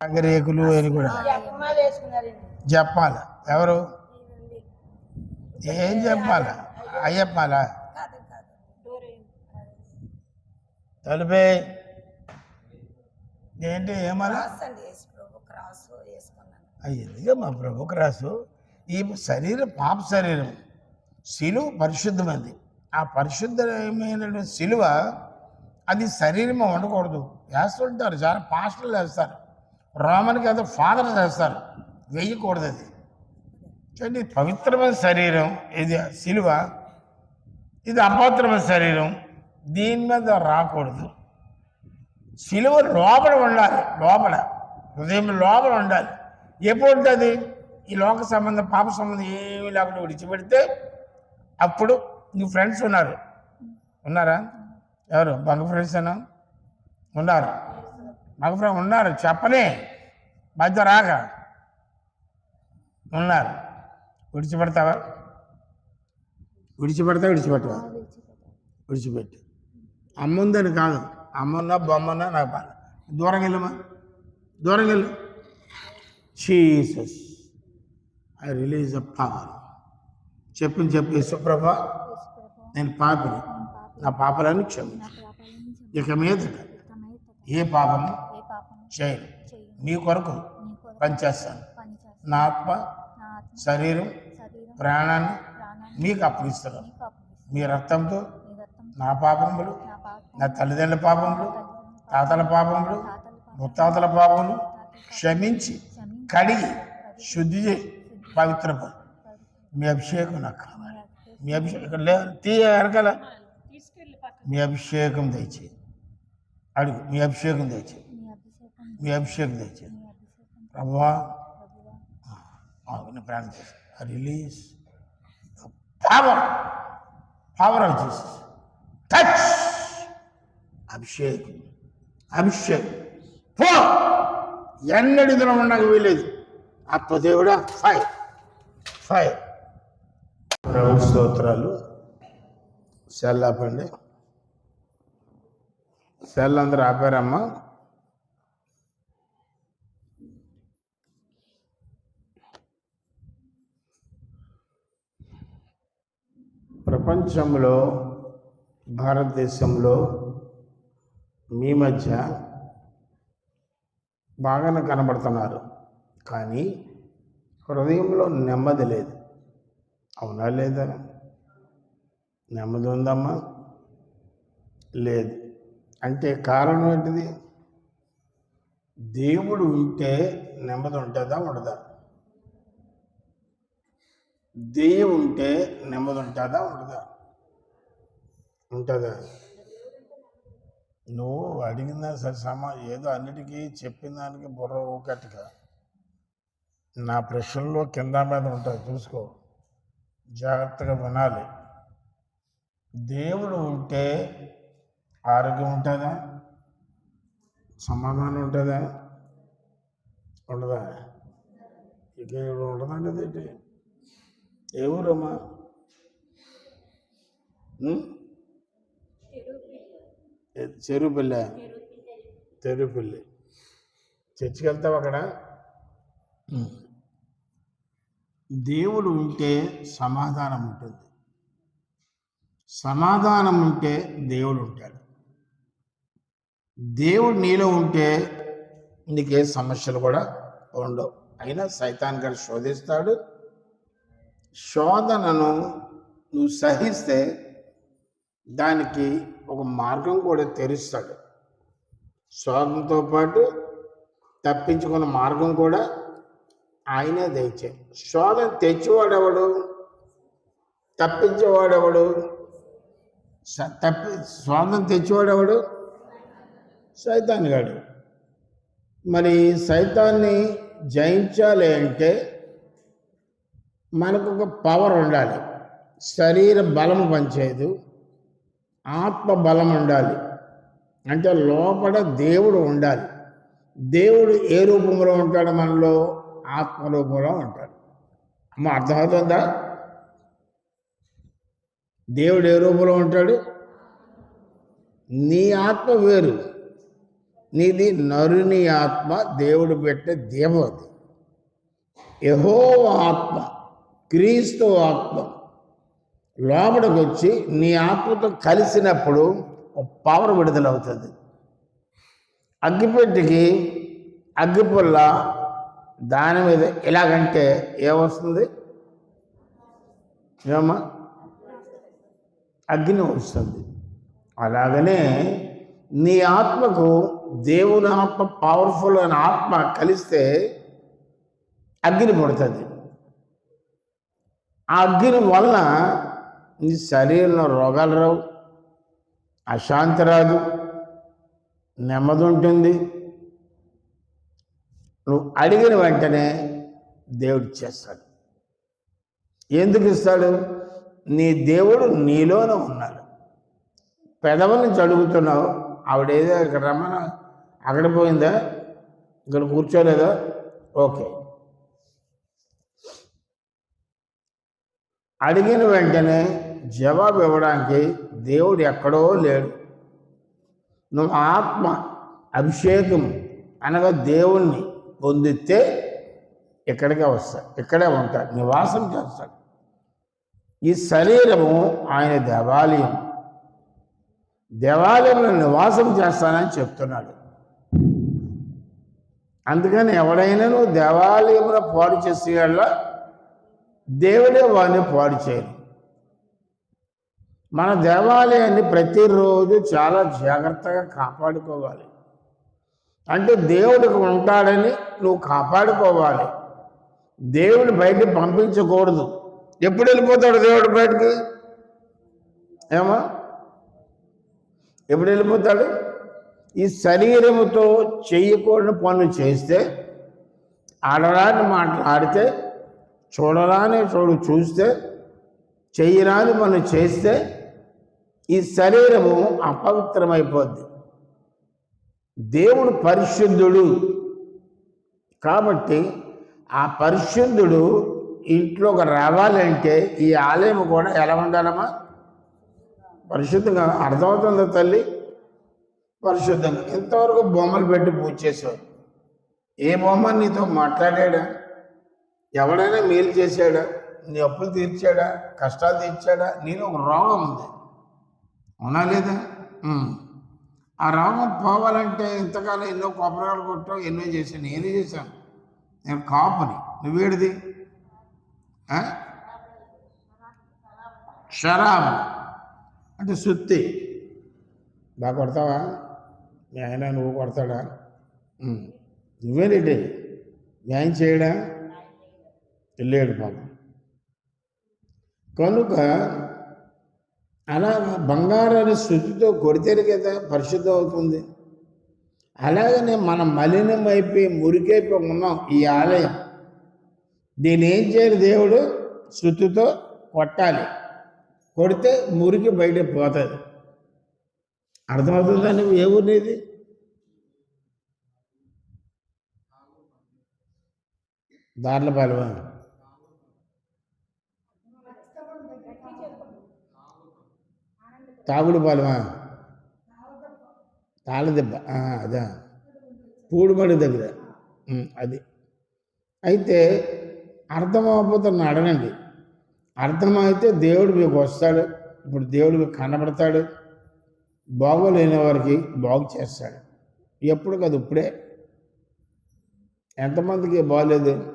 రేకులు అని కూడా. చెప్పాలి ఎవరు? ఏం చెప్పాలి అయ్యప్పాలా? తలిపే. ఏంటి ఏమలా? క్రాస్ క్రాస్ అయ్యిందిగా మా ప్రభు రాసు ఈ శరీరం పాప శరీరం శిలువ పరిశుద్ధమైంది. ఆ పరిశుద్ధమైన శిలువ అది శరీరం ఉండకూడదు. వేస్తుంటారు చాలా పాస్టర్లు వేస్తారు. రామునికి అయితే ఫాదర్ చేస్తారు వేయకూడదు అది. చూడండి పవిత్రమైన శరీరం ఇది శిలువ ఇది అపవిత్రమైన శరీరం. దీని మీద రాకూడదు. సిలువ లోపల ఉండాలి లోపల. హృదయం లోపల ఉండాలి. ఎప్పుడు ఉంటుంది? ఈ లోక సంబంధం పాప సంబంధం ఏమీ లేకుండా విడిచిపెడితే అప్పుడు నీ ఫ్రెండ్స్ ఉన్నారు. ఉన్నారా? ఎవరు? బంగ ఫ్రెండ్స్ అన్నా ఉన్నారు. మగ ఉన్నారు చెప్పనే. మధ్య రాక. ఉన్నారు. విడిచిపెడతావా? విడిచిపెడతా విడిచిపెట్టవా? విడిచిపెట్టు. అమ్ముందని కాదు. అమ్మున్నా బొమ్మన్నా నాకు బాధ దూరం వెళ్ళమా దూరం వెళ్ళు. Jesus I release a power. చెప్పింది చెప్పి సుప్రభ నేను పాపిని. నా పాపలను క్షమించు. ఇక మీద ఏ పాపము? ఏ పాపం చేయను చేయను మీ కొరకు నీ కొరకు పనిచేస్తాను. నా ఆత్మ శరీరం ప్రాణాన్ని మీకు అప్పగిస్తున్నాను మీ రక్తంతో నీ పాపములు నా తల్లిదండ్రుల పాపములు తాతల పాపములు తాతల పాపం ముత్తాతల పాపములు క్షమించి కడిగి శుద్ధి చేసి పవిత్రపడు మీ అభిషేకం నాకు కావాలి. మీ అభిషేకం ఇక్కడ లే తీయ వెనకాల. మీ అభిషేకం దయచేయి. అడుగు మీ అభిషేకం అభిషేకం మీ అభిషేకం దయచేయి ప్రభా అభిషేకం ప్రభువా చేసి release power power of Jesus touch అభిషేకం అభిషేక్ పో ఎన్నడి దినం ఉండక వీలేదు ఆత్మదేవుడా ఫైవ్ ఫైవ్ ప్రభు స్తోత్రాలు. సెల్ ఆపండి. సెల్ అందరూ ఆపారమ్మా. ప్రపంచంలో భారతదేశంలో మీ మధ్య బాగానే కనబడుతున్నారు. కానీ హృదయంలో నెమ్మది లేదు. అవునా లేదా? నెమ్మది ఉందమ్మా. లేదు. అంటే కారణం ఏంటిది? దేవుడు ఉంటే నెమ్మది ఉంటుందా ఉండదా? దెయ్యం ఉంటే నెమ్మది ఉంటుందా ఉండదా? ఉంటుందా? నువ్వు అడిగిన సరే సమా ఏదో అన్నిటికీ చెప్పిన దానికి బుర్ర ఊకట్టుగా. నా ప్రశ్నలో కింద మీద ఉంటుంది చూసుకో. జాగ్రత్తగా వినాలి. దేవుడు ఉంటే ఆరోగ్యం ఉంటుందా? సమాధానం ఉంటుందా? ఉండదా? ఇక ఇప్పుడు ఉండదండి ఏ- చెరువుపల్లి. చెరువుపల్లి. చర్చికి వెళ్తావు అక్కడ. దేవుడు ఉంటే సమాధానం ఉంటుంది. సమాధానం ఉంటే దేవుడు ఉంటాడు. దేవుడు నీలో ఉంటే నీకే సమస్యలు కూడా ఉండవు. అయినా సైతాన్ గారు శోధిస్తాడు శోధనను నువ్వు సహిస్తే దానికి ఒక మార్గం కూడా తెరుస్తాడు. శోధనతో పాటు తప్పించుకున్న మార్గం కూడా ఆయనే దయచేది శోధన తెచ్చేవాడెవడు? తప్పించేవాడెవడు? తప్పి శోధన తెచ్చేవాడెవడు? సైతాన్ గాడు మరి సైతాన్ని జయించాలి అంటే మనకు ఒక పవర్ ఉండాలి. శరీర బలము పనిచేయదు. ఆత్మ బలం ఉండాలి. అంటే లోపల దేవుడు ఉండాలి. దేవుడు ఏ రూపంలో ఉంటాడు మనలో? ఆత్మ రూపంలో ఉంటాడు. అమ్మ అర్థమవుతుందా? దేవుడు ఏ రూపంలో ఉంటాడు? నీ ఆత్మ వేరు. నీది నరుని ఆత్మ దేవుడు పెట్టే దేవది యహో ఆత్మ. క్రీస్తు ఆత్మ. లోపలికి వచ్చి నీ ఆత్మతో కలిసినప్పుడు ఒక పవర్ విడుదలవుతుంది. అగ్గిపెట్టికి అగ్గిపుల్ల దాని మీద ఇలాగంటే ఏమొస్తుంది? ఏమా అగ్ని వస్తుంది. అలాగనే నీ ఆత్మకు దేవుని ఆత్మ పవర్ఫుల్ అయిన ఆత్మ కలిస్తే అగ్ని పడుతుంది. ఆ అగ్ని వలన నీ శరీరంలో రోగాలు రావు. అశాంతి రాదు. నెమ్మది ఉంటుంది. నువ్వు అడిగిన వెంటనే దేవుడు చేస్తాడు. ఎందుకు ఇస్తాడు? నీ దేవుడు నీలోనే ఉన్నాడు. పెదవుల నుంచి అడుగుతున్నావు ఆవిడేదో ఇక్కడ రమ్మన. అక్కడ పోయిందా? ఇక్కడ కూర్చోలేదా? ఓకే. అడిగిన వెంటనే జవాబు ఇవ్వడానికి దేవుడు ఎక్కడో లేడు. నువ్వు ఆత్మ అభిషేకం అనగా దేవుణ్ణి పొందితే ఇక్కడికే వస్తాడు ఇక్కడే ఉంటాడు నివాసం చేస్తాడు ఈ శరీరము ఆయన దేవాలయం. దేవాలయంలో నివాసం చేస్తానని చెప్తున్నాడు. అందుకని ఎవడైనా నువ్వు దేవాలయంలో పాడు చేసేయాళ్ళ దేవుడే వాడిని పాడు చేయరు మన దేవాలయాన్ని ప్రతిరోజు చాలా జాగ్రత్తగా కాపాడుకోవాలి. అంటే దేవుడికి ఉంటాడని నువ్వు కాపాడుకోవాలి. దేవుడు బయటికి పంపించకూడదు. ఎప్పుడు వెళ్ళిపోతాడు దేవుడు బయటికి? ఏమో? ఎప్పుడు వెళ్ళిపోతాడు? ఈ శరీరముతో చేయకూడని పనులు చేస్తే ఆడరాని మాట్లాడితే చూడరాని చోడు చూస్తే చేయరాని మనం చేస్తే ఈ శరీరము అపవిత్రమైపోద్ది. దేవుడు పరిశుద్ధుడు. కాబట్టి ఆ పరిశుద్ధుడు ఇంట్లోకి రావాలంటే ఈ ఆలయం కూడా ఎలా ఉండాలమ్మా? పరిశుద్ధంగా అర్థమవుతుందా తల్లి? పరిశుద్ధంగా. ఇంతవరకు బొమ్మలు పెట్టి పూజ చేసేవారు ఏ బొమ్మ నీతో మాట్లాడాడా? ఎవడైనా మేలు చేశాడా? నీ అప్పులు తీర్చాడా? కష్టాలు తీర్చాడా? నీలో ఒక రోగం ఉంది. అవునా లేదా? ఆ రోగం పోవాలంటే ఇంతకాలం ఎన్నో కొబ్బరికాయలు కొట్టావు ఎన్నో చేశాను. నేనే చేశాను? నేను కాపుని. నువ్వేడిది? షరాబు. అంటే సుత్తి. బాగా కొడతావా? మీ ఆయన నువ్వు కొడతాడా? నువ్వే నువ్వేనేటి న్యాయం చేయడా? వెళ్ళాడు పాపం కనుక అలా బంగారాన్ని శుద్ధితో కొడితేనే కదా పరిశుద్ధం అవుతుంది అలాగనే మనం మలినం అయిపోయి మురికైపోయి ఉన్నాం ఈ ఆలయం. దీన్ని ఏం చేయాలి దేవుడు? శుద్ధితో కొట్టాలి. కొడితే మురికి బయట పోతుంది. అర్థమవుతుందని ఏ ఊరినేది దారిలో దార్లపాలెమా తాగుడు పాలమా తాళదెబ్బ అదా. పూడుమడి దగ్గర. అది. అయితే అర్థమవకపోతే అడగండి. అర్థమైతే దేవుడు మీకు వస్తాడు. ఇప్పుడు దేవుడు మీకు కనబడతాడు బాగోలేని వారికి బాగు చేస్తాడు. ఎప్పుడు కాదు ఇప్పుడే. ఎంతమందికి బాగోలేదు?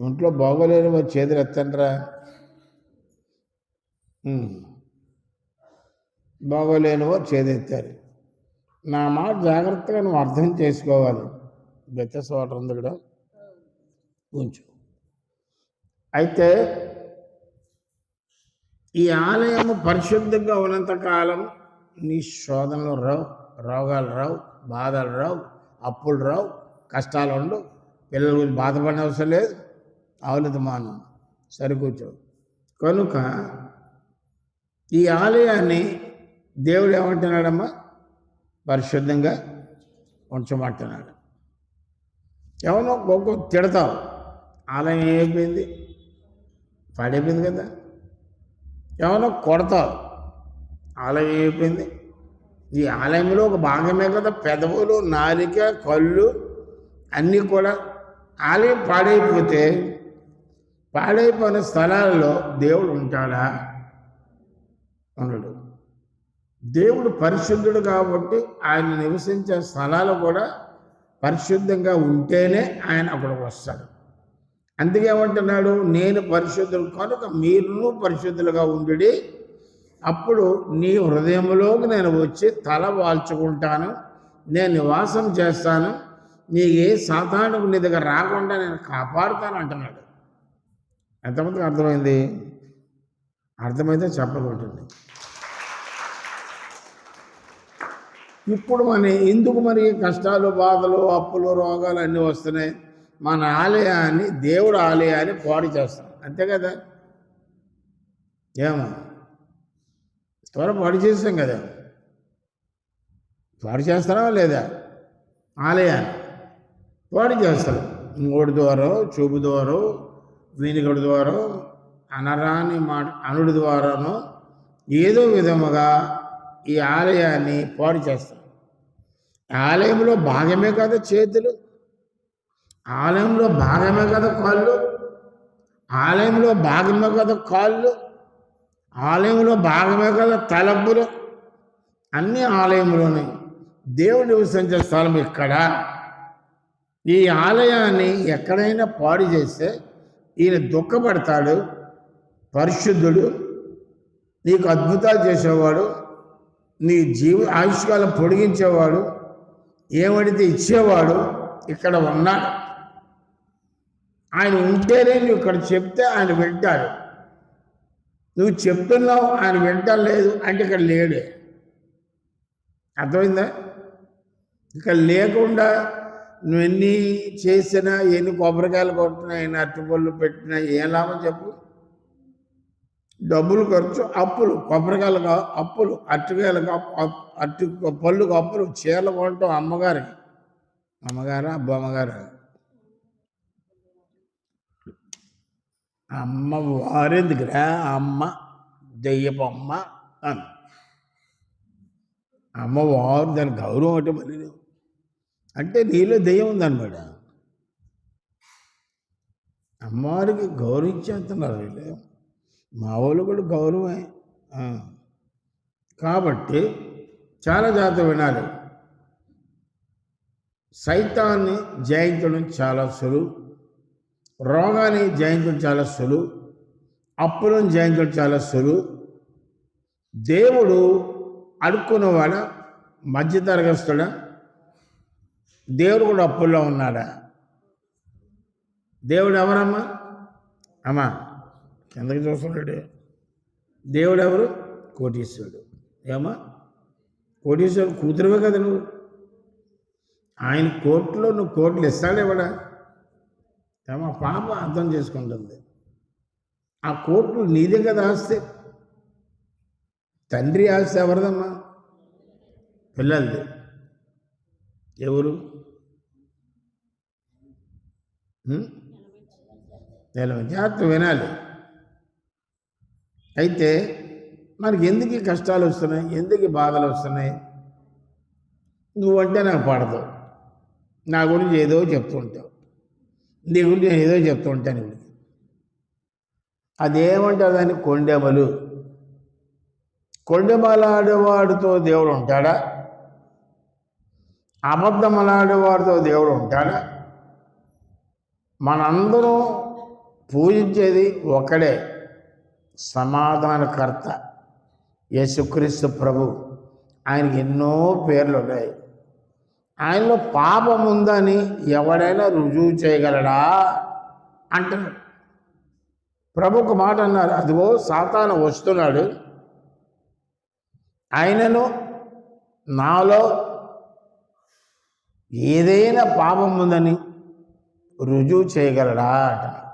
ఇంట్లో బాగోలేని వారు చేతులు ఎత్తండ్రా? ఉమ్. బాగోలేని వారు చేదెత్తారు. నా మాట జాగ్రత్తగా నువ్వు అర్థం చేసుకోవాలి. బెత్తస్ వాటర్ ఉంది ఇక్కడ ఉంచు. అయితే ఈ ఆలయము పరిశుద్ధంగా ఉన్నంతకాలం నీ శోధనలు రావు రోగాలు రావు బాధలు రావు అప్పులు రావు కష్టాలు ఉండవు. పిల్లల గురించి బాధపడిన అవసరం లేదు. అవలేదు మాను. సరికూర్చో. కనుక ఈ ఆలయాన్ని దేవుడు ఏమంటున్నాడమ్మా? పరిశుద్ధంగా ఉంచమంటున్నాడు. ఎవరో గొప్ప తిడతావు. ఆలయం ఏమైపోయింది? పాడైపోయింది కదా. ఎవరో కొడతావు. ఆలయం ఏమైపోయింది? ఈ ఆలయంలో ఒక భాగమే కదా. పెదవులు నాలిక కళ్ళు అన్నీ కూడా ఆలయం పాడైపోతే పాడైపోయిన స్థలాల్లో దేవుడు ఉంటాడా? ఉండడు దేవుడు పరిశుద్ధుడు కాబట్టి ఆయన నివసించే స్థలాలు కూడా పరిశుద్ధంగా ఉంటేనే ఆయన అక్కడికి వస్తాడు. అందుకేమంటున్నాడు నేను పరిశుద్ధుడు కనుక మీరును పరిశుద్ధులుగా ఉండి అప్పుడు నీ హృదయంలోకి నేను వచ్చి తల వాల్చుకుంటాను నేను నివాసం చేస్తాను నీ ఏ సాధారణకు నీ దగ్గర రాకుండా నేను కాపాడుతాను అంటున్నాడు. ఎంతమందికి అర్థమైంది? అర్థమైతే చెప్పకుంటుంది ఇప్పుడు మన ఎందుకు మరి కష్టాలు బాధలు అప్పులు రోగాలు అన్నీ వస్తున్నాయి? మన ఆలయాన్ని దేవుడు ఆలయాన్ని పాడు చేస్తాం. అంతే కదా? ఏమో. త్వర పాడు చేస్తాం కదా. పాడు చేస్తారా లేదా? ఆలయాన్ని పాడు చేస్తాం. ఇంకోటి ద్వారా చూపు ద్వారా వీనిగడి ద్వారా అనరాని మాట అనుడి ద్వారాను ఏదో విధముగా ఈ ఆలయాన్ని పాడు చేస్తారు ఆలయంలో భాగమే కదా చేతులు? ఆలయంలో భాగమే కదా కాళ్ళు? ఆలయంలో భాగమే కదా కాళ్ళు? ఆలయంలో భాగమే కదా తలపులు? అన్ని ఆలయంలోనే దేవుడు నివసించే స్థలం ఇక్కడ. ఈ ఆలయాన్ని ఎక్కడైనా పాడు చేస్తే ఈయన దుఃఖపడతాడు. పరిశుద్ధుడు నీకు అద్భుతాలు చేసేవాడు నీ జీవ ఆయుష్కాలం పొడిగించేవాడు ఏమడితే ఇచ్చేవాడు ఇక్కడ ఉన్నాడు. ఆయన ఉంటేనే నువ్వు ఇక్కడ చెప్తే ఆయన వింటాడు. నువ్వు చెప్తున్నావు ఆయన వింటలేదు అంటే ఇక్కడ లేడే. అర్థమైందా? ఇక్కడ లేకుండా నువ్వు ఎన్ని చేసినా ఎన్ని కొబ్బరికాయలు కొట్టినా ఎన్ని అరటిపళ్ళు పెట్టినా ఏం లాభం చెప్పు? డబ్బులు ఖర్చు అప్పులు కొబ్బరికాయలు కా- అప్పులు అరటికాయలు అట్టి పళ్ళుకు పళ్ళు అప్పులు చీరలు కొనటం అమ్మగారికి అమ్మగారా అబ్బు అమ్మగారు అమ్మ వారెందుకురా? అమ్మ దెయ్యపమ్మ అని. అమ్మ వారు దాని గౌరవం అంటే మరి అంటే నీలో దెయ్యం ఉందన్నమాట. అమ్మవారికి గౌరవించేస్తున్నారు వీళ్ళు. మా వాళ్ళు కూడా గౌరవమే. కాబట్టి చాలా జాగ్రత్త వినాలి. సైతాన్ని జయించడం చాలా సులువు రోగాన్ని జయించడం చాలా సులువు అప్పులను జయించడం చాలా సులువు దేవుడు అడుక్కున్నవాడ మధ్యతరగస్తుడా? దేవుడు కూడా అప్పుల్లో ఉన్నాడా? దేవుడు ఎవరమ్మా? అమ్మా. కిందకి చూస్తున్నాడు దేవుడు ఎవరు కోటీశ్వరుడు. ఏమా? కోటీశ్వరుడు కూతురువే కదా నువ్వు. ఆయన కోర్టులో నువ్వు కోట్లు ఇస్తాడేవాడా ఏమా పాప అర్థం చేసుకుంటుంది. ఆ కోట్లు నీదే కదా ఆస్తి. తండ్రి ఆస్తి ఎవరిదమ్మా? పిల్లలది. ఎవరు? నిలవ జాగ్రత్త వినాలి. అయితే మనకి ఎందుకు కష్టాలు వస్తున్నాయి? ఎందుకు బాధలు వస్తున్నాయి? నువ్వంటే నాకు పడదు. నా గురించి ఏదో చెప్తూ ఉంటావు. నీ గురించి నేను ఏదో చెప్తూ ఉంటాను ఇప్పుడు అదేమంటారు దాన్ని? కొండెమలు కొండెమలాడేవాడితో దేవుడు ఉంటాడా? అబద్ధమలాడేవాడితో దేవుడు ఉంటాడా? మనందరం పూజించేది ఒకడే. సమాధానకర్త యేసుక్రీస్తు ప్రభు. ఆయనకి ఎన్నో పేర్లు ఉన్నాయి ఆయనలో పాపం ఉందని ఎవడైనా రుజువు చేయగలడా? అంటున్నాడు ప్రభుకు మాట అన్నారు అదిగో సాతాను వస్తున్నాడు. ఆయనను నాలో ఏదైనా పాపం ఉందని రుజువు చేయగలడా? అంట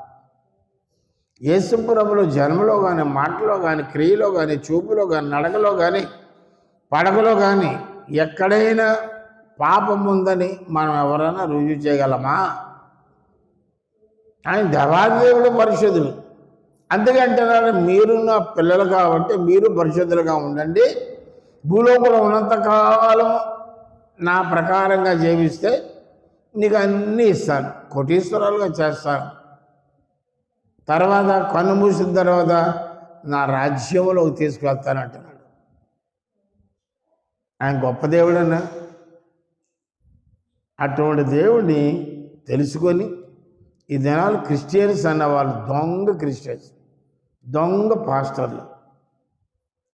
యేసుప్రభులు జన్మలో కానీ మాటలో కానీ క్రియలో కానీ చూపులో కానీ నడకలో కానీ పడకలో కానీ ఎక్కడైనా పాపం ఉందని మనం ఎవరైనా రుజువు చేయగలమా? ఆయన దేవాదేవుడు పరిశుద్ధుడు. అందుకంటున్నాడు మీరు నా పిల్లలు కాబట్టి మీరు పరిశుద్ధులుగా ఉండండి. భూలోకంలో ఉన్నంతకాలం నా ప్రకారంగా జీవిస్తే నీకు అన్నీ ఇస్తాను. కోటీశ్వరాలుగా చేస్తాను. తర్వాత కన్ను మూసిన తర్వాత నా రాజ్యంలోకి తీసుకెళ్తాను అంటున్నాడు ఆయన గొప్ప దేవుడన్నా. అటువంటి దేవుడిని తెలుసుకొని ఈ దినాలు క్రిస్టియన్స్ అన్న వాళ్ళు దొంగ క్రిస్టియన్స్ దొంగ పాస్టర్లు.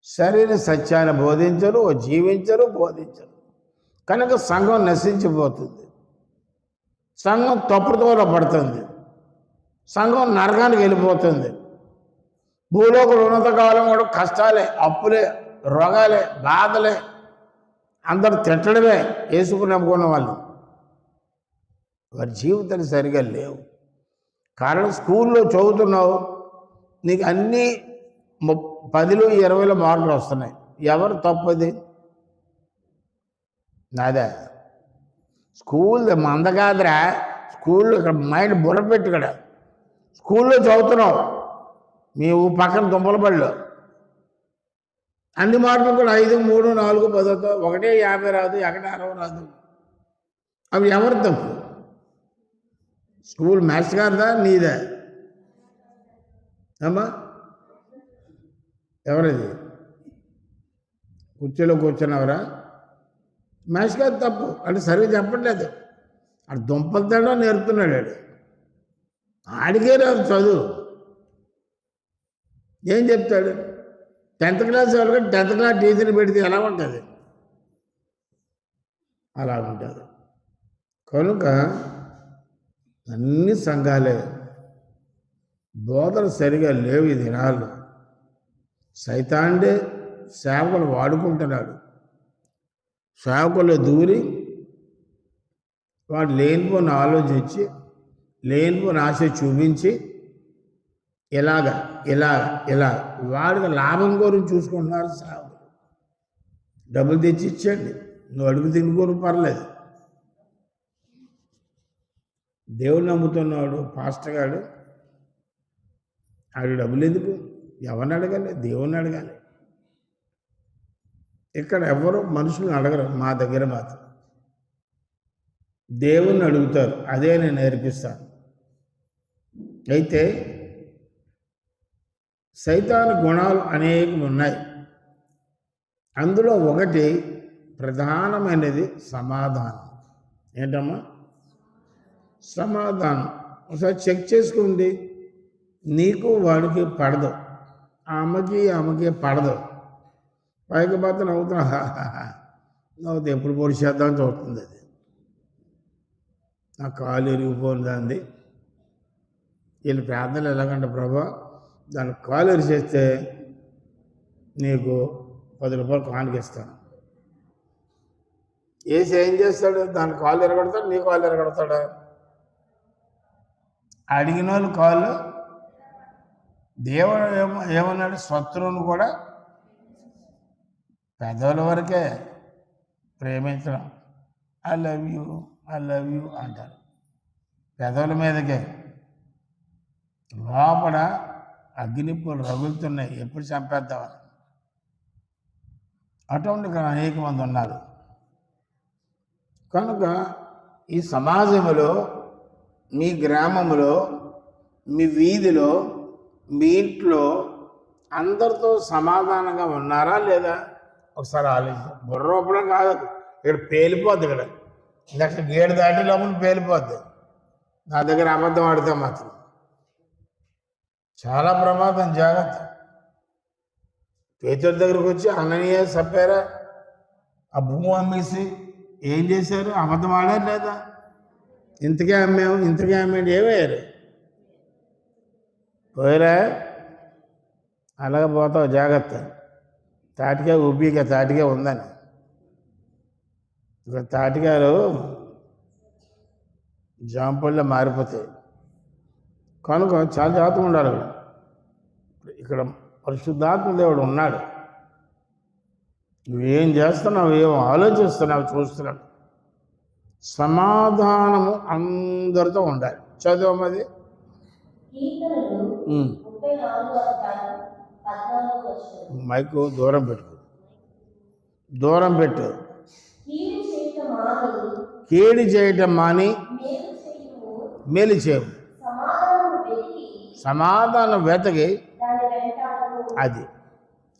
సరైన సత్యాన్ని బోధించరు జీవించరు బోధించరు. కనుక సంఘం నశించిపోతుంది. సంఘం తప్పుదోవ పడుతుంది. సంఘం నరకానికి వెళ్ళిపోతుంది. భూలోకులు ఉన్నంతకాలం కూడా కష్టాలే అప్పులే రోగాలే బాధలే. అందరు తిట్టడమే వేసుకుని నమ్ముకున్న వాళ్ళు. వారి జీవితాలు సరిగా లేవు. కారణం స్కూల్లో చదువుతున్నావు నీకు అన్నీ పదిలో ఇరవైలో మార్కులు వస్తున్నాయి. ఎవరు తప్పది? నాదే. స్కూల్ మంద కాదురా స్కూల్లో ఇక్కడ మైండ్ బుర్ర పెట్టుకడా స్కూల్లో చదువుతున్నావు. మీ పక్కన పక్కన దుంపలబడిలో అన్ని మార్కులు కూడా ఐదు మూడు నాలుగు పదతో ఒకటే యాభై రాదు ఒకటే అరవై రాదు. అవి ఎవరి తప్పు స్కూల్ మ్యాథ్స్ కాదా నీదే? అమ్మా? ఎవరిది? కుర్చీలో కూర్చున్నవరా? మ్యాథ్స్ కాదు తప్పు. అంటే సరిగ్గా చెప్పట్లేదు. అటు దుంపలు తేడా నేర్పుతున్నాడు వాడు ఆడికే రాదు చదువు. ఏం చెప్తాడు? టెన్త్ క్లాస్ వాళ్ళకి టెన్త్ క్లాస్ టీచర్ పెడితే ఎలా ఉంటుంది? అలా ఉంటుంది. కనుక అన్ని సంఘాలే బోధలు సరిగా లేవు ఈ దినాలు సైతాండే సేవకులు వాడుకుంటున్నాడు. సేవకులు దూరి వాడు లేనిపోని ఆలోచించి లేనిపో ఆశ చూపించి ఇలాగ ఇలాగ ఇలా వాడికి లాభం గురించి చూసుకుంటున్నారు సాగు డబ్బులు తెచ్చి ఇచ్చేయండి. నువ్వు అడుగు తినుకోరు పర్లేదు. దేవుడు నమ్ముతున్నాడు పాస్టర్ గాడు. ఆడు డబ్బులు ఎందుకు? ఎవరిని అడగాలి? దేవుణ్ణి అడగాలి. ఇక్కడ ఎవరు మనుషులను అడగరు మా దగ్గర మాత్రం. దేవుణ్ణి అడుగుతారు అదే నేను నేర్పిస్తాను. అయితే సైతాన గుణాలు అనేకం ఉన్నాయి. అందులో ఒకటి ప్రధానమైనది సమాధానం. ఏంటమ్మా? సమాధానం. ఒకసారి చెక్ చేసుకోండి. నీకు వాడికి పడదు. ఆమెకి ఆమెకి పడదు. పైకి పాత నవ్వుతున్నా నవ్వుతా ఎప్పుడు పొడి చేద్దామని చూస్తుంది అది. నా కాలు ఇరిగిపోయింది అంది. వీళ్ళ ప్రార్థనలు ఎలాగంటే ప్రభా దాన్ని కాలు చేస్తే నీకు పది రూపాయలు కానికిస్తాను వేసి ఏం చేస్తాడు? దాని కాలు ఎరగడతాడు నీ కాలు ఎరగడతాడా? అడిగిన వాళ్ళు కాళ్ళు దేవుడు ఏమో ఏమన్నాడు? శత్రువును కూడా పెదవుల వరకే ప్రేమించడం. I love you I love you అంటారు. పెదవుల మీదకే. లోపల అగ్నిప్పులు రగులుతున్నాయి. ఎప్పుడు చంపేద్దామని అటువంటి అనేక మంది ఉన్నారు. కనుక ఈ సమాజంలో మీ గ్రామంలో మీ వీధిలో మీ ఇంట్లో అందరితో సమాధానంగా ఉన్నారా లేదా? ఒకసారి ఆలోచించ బుర్రూపడం కాదు ఇక్కడ పేలిపోద్ది ఇక్కడ. నెక్స్ట్ గేడు దాటి లోపల పేలిపోద్ది. నా దగ్గర అబద్ధం ఆడితే మాత్రం. చాలా ప్రమాదం జాగ్రత్త. పేతుల దగ్గరకు వచ్చి అన్నయ్య సప్పారా ఆ భూమి అమ్మేసి ఏం చేశారు? అబద్ధం ఆడారు లేదా? ఇంతకే అమ్మాము ఇంతకే అమ్మాడు ఏమయ్యారు? పోయిరా అలాగే పోతావు జాగ్రత్త. తాటిగా ఉబ్బిక తాటిగా ఉందని. ఇక తాటిగారు జాంపళ్ళలో మారిపోతాయి. కనుక చాలా జాగ్రత్తగా ఉండాలి ఇక్కడ పరిశుద్ధాత్మ దేవుడు ఉన్నాడు. నువ్వేం చేస్తున్నావు ఏం ఆలోచిస్తున్నావు చూస్తున్నావు సమాధానము అందరితో ఉండాలి. చదవమది మైకు దూరం పెట్టుకో దూరం పెట్టు. కీడు చేయటం మాని కీడి చేయటం మాని మేలు చేయుము మేలు చేయవు సమాధానం వెతికి సమాధానం వెతకి అది.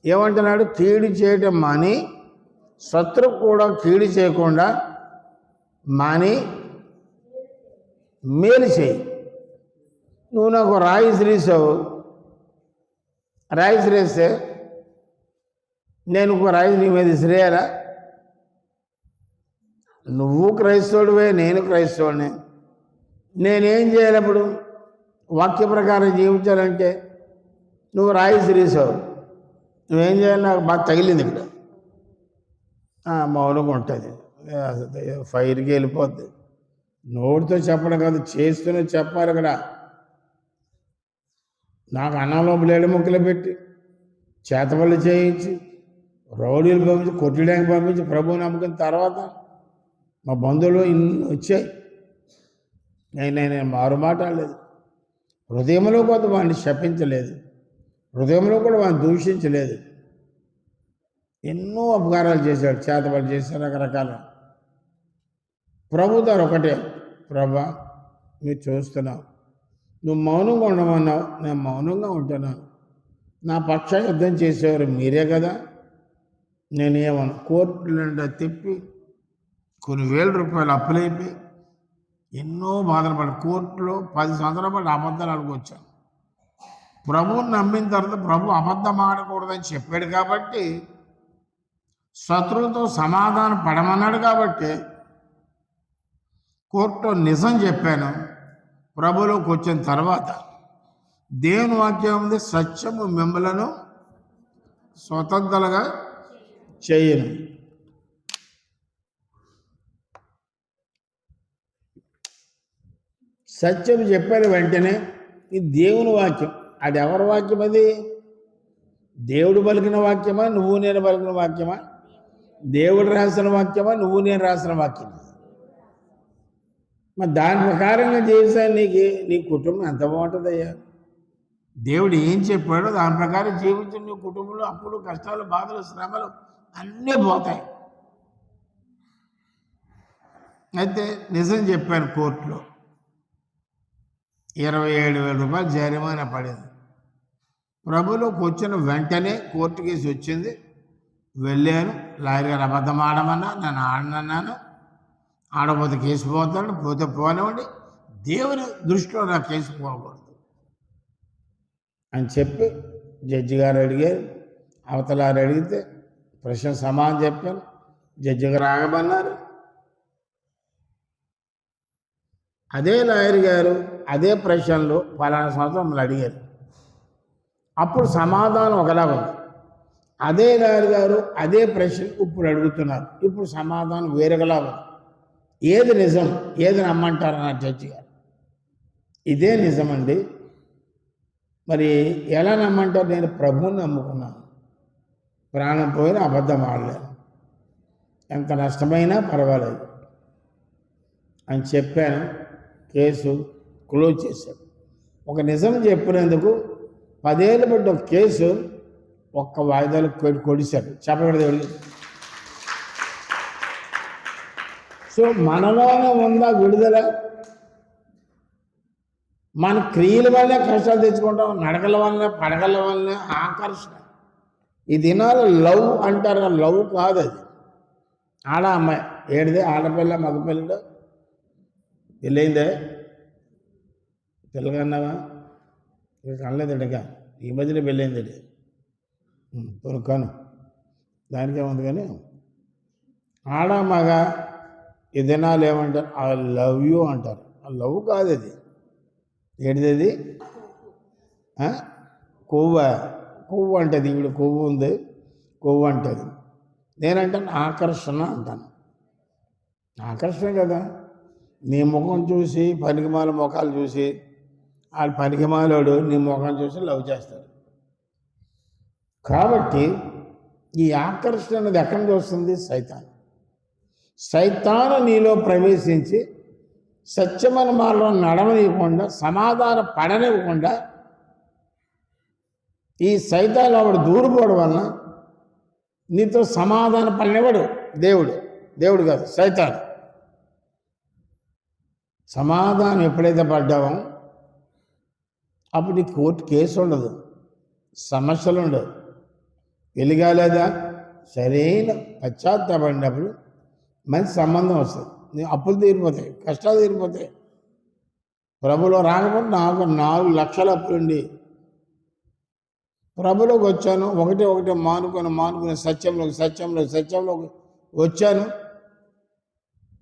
ఏమంటున్నాడు? కీడు చేయటం మాని శత్రు కూడా కీడు చేయకుండా మాని మేలు చేయి. నువ్వు నాకు రాయి శ్రీసావు రాయి శ్రేస్తే నేను ఒక రాయి నీ మీద శ్రేయాలా నువ్వు క్రైస్తవుడివే నేను క్రైస్తవుడిని. నేనేం చేయాలి అప్పుడు? వాక్య ప్రకారం జీవించాలంటే నువ్వు రాయి సిరీసావు. నువ్వేం చేయాలి? నాకు బాగా తగిలింది ఇక్కడ. మౌనంగా ఉంటుంది. ఫైర్కి వెళ్ళిపోద్ది. నోటితో చెప్పడం కాదు చేస్తూనే చెప్పాలి ఇక్కడ నాకు అన్నంలో బ్లేడు ముక్కలు పెట్టి చేతపళ్ళు చేయించి రౌడీలు పంపించి కొట్టడానికి పంపించి ప్రభువు నమ్ముకున్న తర్వాత మా బంధువులు ఇన్ని వచ్చాయి. నేను నేను మారు మాట్లాడలేదు హృదయంలో కొంత వాడిని శపించలేదు. హృదయంలో కూడా వాడిని దూషించలేదు. ఎన్నో అపకారాలు చేశాడు చేతబడి చేశాడు రకరకాల. ప్రభు దారు ఒకటే ప్రభా మీరు చూస్తున్నావు. నువ్వు మౌనంగా ఉండమన్నావు నేను మౌనంగా ఉంటున్నాను. నా పక్ష యుద్ధం చేసేవారు మీరే కదా. నేనేమను? కోర్టు నిండా తిప్పి కొన్ని వేల రూపాయలు అప్పులైపోయి ఎన్నో బాధలు పడి కోర్టులో పది సంవత్సరాల పాటు అబద్ధాలు అడుగొచ్చాను ప్రభువుని నమ్మిన తర్వాత ప్రభు అబద్ధం ఆడకూడదని చెప్పాడు కాబట్టి శత్రువుతో సమాధానం పడమన్నాడు కాబట్టి కోర్టులో నిజం చెప్పాను. ప్రభులోకి వచ్చిన తర్వాత దేవుని వాక్యం ఉంది సత్యము మిమ్మలను స్వతంత్రలుగా చేయను. సత్యం చెప్పారు వెంటనే ఇది దేవుని వాక్యం అది ఎవరి వాక్యం అది? దేవుడు పలికిన వాక్యమా? నువ్వు నేను పలికిన వాక్యమా? దేవుడు రాసిన వాక్యమా? నువ్వు నేను రాసిన వాక్యమా? మరి దాని ప్రకారంగా చేశాను నీకు నీ కుటుంబం ఎంత బాగుంటుందయ్యా? దేవుడు ఏం చెప్పాడో దాని ప్రకారం జీవించిన నీ కుటుంబంలో అప్పుడు కష్టాలు బాధలు శ్రమలు అన్నీ పోతాయి. అయితే నిజం చెప్పాను కోర్టులో. ఇరవై ఏడు వేల రూపాయలు జరిమానా పడింది. ప్రభులోకి వచ్చిన వెంటనే కోర్టు కేసు వచ్చింది. వెళ్ళాను లాయర్ గారు అబద్ధం ఆడమన్నా నన్ను ఆడనన్నాను. ఆడపోతే కేసు పోతాడు పోతే పోనివ్వండి. దేవుని దృష్టిలో నా కేసు పోకూడదు అని చెప్పి జడ్జి గారు అడిగారు. అవతలారు అడిగితే ప్రశ్న సమాధానం చెప్పాను. జడ్జి గారు ఆగమన్నారు. అదే లాయర్ గారు అదే ప్రశ్నలు పలానా సంవత్సరం మమ్మల్ని అడిగారు. అప్పుడు సమాధానం ఒకలా ఉంది. అదే లాయర్ గారు అదే ప్రశ్న ఇప్పుడు అడుగుతున్నారు. ఇప్పుడు సమాధానం వేరొకలా ఉంది. ఏది నిజం ఏది నమ్మంటారు నా జడ్జి గారు. ఇదే నిజమండి. మరి ఎలా నమ్మంటారు నేను ప్రభువుని నమ్ముకున్నాను. ప్రాణం పోయిన అబద్ధం ఆడలేదు. ఎంత నష్టమైనా పర్వాలేదు. అని చెప్పాను. కేసు క్లోజ్ చేశాడు. ఒక నిజం చెప్పినందుకు పదేళ్ళు పడ్డ ఒక కేసు ఒక్క వాయిదాలు కొడి కొడిశాడు. చెప్పకూడదు సో మనలోనే ఉందా విడుదల? మన క్రియల వల్లే కష్టాలు తెచ్చుకుంటాం నడకల వల్ల పడగల వల్ల ఆకర్షణ. ఈ దినాలు లవ్ అంటారు లవ్ కాదు అది. ఆడ అమ్మాయి. ఏడిదే? ఆడపిల్ల మగపిల్లడు పెళ్ళయిందే పిల్లగన్నావా ఇక కనలేదు ఈ మధ్యన పెళ్ళయింది ఇది కాను దానికే ఉంది కానీ ఆడ మగ ఏదైనా లేమంటారు ఆ ఐ లవ్ యూ అంటారు. ఆ లవ్ కాదు అది. ఏంటిది అది? కొవ్వ. కొవ్వు అంటది. ఇప్పుడు కొవ్వు ఉంది. కొవ్వు అంటది. నేనంటాను ఆకర్షణ అంటాను. ఆకర్షణ కదా. నీ ముఖం చూసి పనికిమాల ముఖాలు చూసి ఆ పనికిమాలోడు నీ ముఖం చూసి లవ్ చేస్తాడు. కాబట్టి ఈ ఆకర్షణ అనేది చూస్తుంది నుంచి సైతాన్. సైతాను నీలో ప్రవేశించి సత్యమైన మార్గం నడవనివ్వకుండా సమాధాన పడనివ్వకుండా ఈ సైతాలు ఆవిడ దూరిపోవడం వలన నీతో సమాధాన పడినవాడు దేవుడు. దేవుడు కాదు సైతాన్. సమాధానం ఎప్పుడైతే పడ్డావో అప్పుడు నీకు కోర్టు కేసు ఉండదు సమస్యలు ఉండవు. వెలిగాలేదా సరైన పశ్చాత్తాపడినప్పుడు మంచి సంబంధం వస్తుంది. నీ అప్పులు తీరిపోతాయి కష్టాలు తీరిపోతాయి. ప్రభులో రాకపోతే నాకు నాలుగు లక్షల అప్పులుండి ప్రభులోకి వచ్చాను ఒకటి ఒకటి మానుకొని మానుకుని సత్యంలోకి సత్యంలోకి సత్యంలోకి వచ్చాను.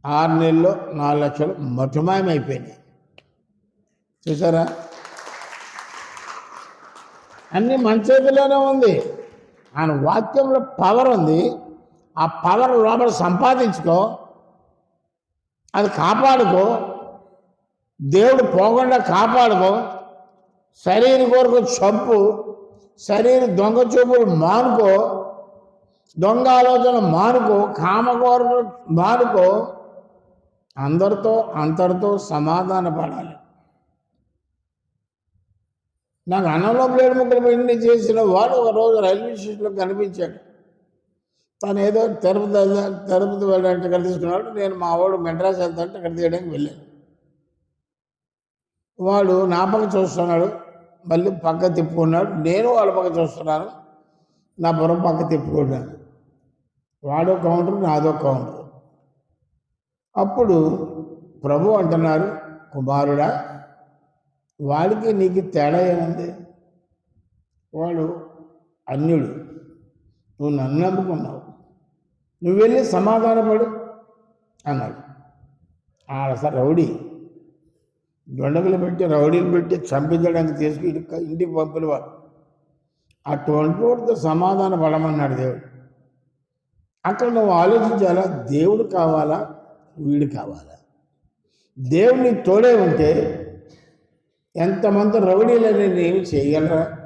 ఆరు నెలల్లో నాలుగు లక్షలు మటుమాయమైపోయినాయి చూసారా? అన్నీ మన చేతిలోనే ఉంది. ఆయన వాక్యంలో పవర్ ఉంది. ఆ పవర్ లోపల సంపాదించుకో. అది కాపాడుకో. దేవుడు పోకుండా కాపాడుకో. శరీరం కొరకు చంపు. శరీర దొంగ చూపులు మానుకో. దొంగ ఆలోచన మానుకో. కామ కోరికలు మానుకో. అందరితో అంతటితో సమాధాన పడాలి. నాకు అన్నంలో బ్లేడ్ ముక్కలు పెళ్ళి చేసిన వాడు ఒక రోజు రైల్వే స్టేషన్లో కనిపించాడు. తను ఏదో తిరుపతి తిరుపతి వెళ్ళడానికి ఇక్కడ తీసుకున్నాడు. నేను మా వాడు మెడ్రాస్ వెళ్తాంటే ఇక్కడ తీయడానికి వెళ్ళాను. వాడు నా పక్క చూస్తున్నాడు. మళ్ళీ పక్క తిప్పుకున్నాడు నేను వాళ్ళ పక్క చూస్తున్నాను. నా బుర్ర పక్క తిప్పుకున్నాను వాడో కౌంటర్ నాదో కౌంటర్. అప్పుడు ప్రభు అంటున్నారు కుమారుడా వాడికి నీకు తేడా ఏముంది? వాడు అన్యుడు. నువ్వు నన్ను నమ్ముకున్నావు. నువ్వు వెళ్ళి సమాధానపడు అన్నాడు. ఆడ రౌడీ దొండగలు పెట్టి రౌడీలు పెట్టి చంపించడానికి తీసుకు ఇంటికి పంపిన వాడు అటువంటి వాడితో సమాధాన పడమన్నాడు దేవుడు. అక్కడ నువ్వు ఆలోచించాలా? దేవుడు కావాలా? వీడు కావాలా? దేవుని తోడే ఉంటే ఎంతమంది రౌడీలని ఏమి చేయగలరా?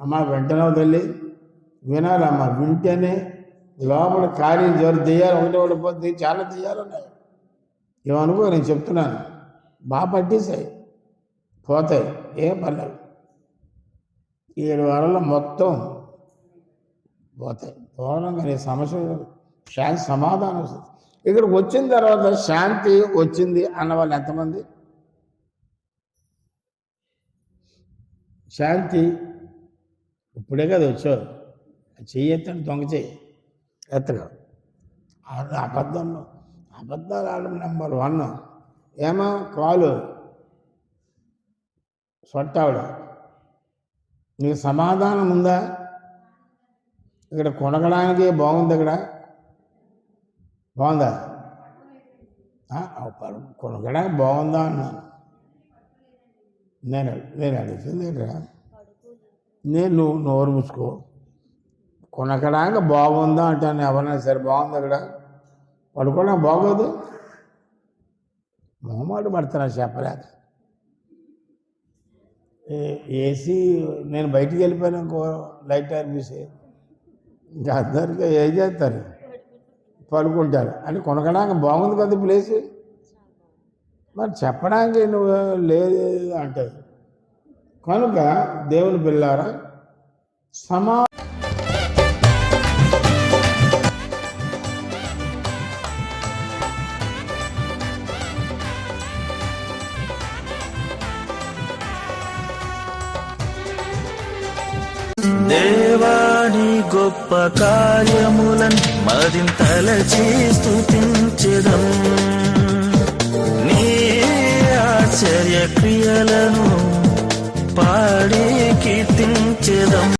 అమ్మ వెంటనే తల్లి వినాలమ్మా వింటేనే లోపల కార్యం జోరు దెయ్యాలు ఒకటి ఒకటి పోతే చాలా దెయ్యాలు ఉన్నాయి. ఏమనుకో నేను చెప్తున్నాను. బాగా పట్టేసాయి పోతాయి. ఏం పర్లేదు. ఏడు వారాల్లో మొత్తం పోతాయి. పోవడం నీ సమస్య శాంతి సమాధానం వస్తుంది. ఇక్కడికి వచ్చిన తర్వాత శాంతి వచ్చింది అన్న వాళ్ళు ఎంతమంది? శాంతి ఇప్పుడే కదా వచ్చావు చెయ్యి ఎత్తండి దొంగ చెయ్యి. ఎత్తగా. అబద్ధంలో అబద్ధాలు ఆడడం నెంబర్ వన్. ఏమో? కాలు. సొట్టావిడ నీకు సమాధానం ఉందా? ఇక్కడ కొనగడానికి బాగుంది ఇక్కడ. బాగుందా? ఆ, బాగుందా అన్నాను నేను నేను అడుగుతుంది ఏంట్రా? నేను నువ్వు నోరు మూసుకో. కొనకడానికి బాగుందా అంటాను ఎవరైనా సరే బాగుంది అక్కడ. పడుకోవడానికి బాగోదు. మొహమాట పడుతున్నా చెప్పలేదు. ఏ- ఏసీ నేను బయటికి వెళ్ళిపోయాను ఇంకో లైట్ ఆర్పేసి ఇంకా అందరికీ ఏం చేస్తారు? పడుకుంటారు. అని కొనకడానికి బాగుంది కదా ప్లేస్. మరి చెప్పడానికి నువ్వు లేదు అంటది కనుక దేవుని పిల్లారా సమా గొప్ప కార్యములన్ మరింతల స్థుతించెదం నీ ఆశ్చర్య క్రియలను పాడి కీర్తించెదం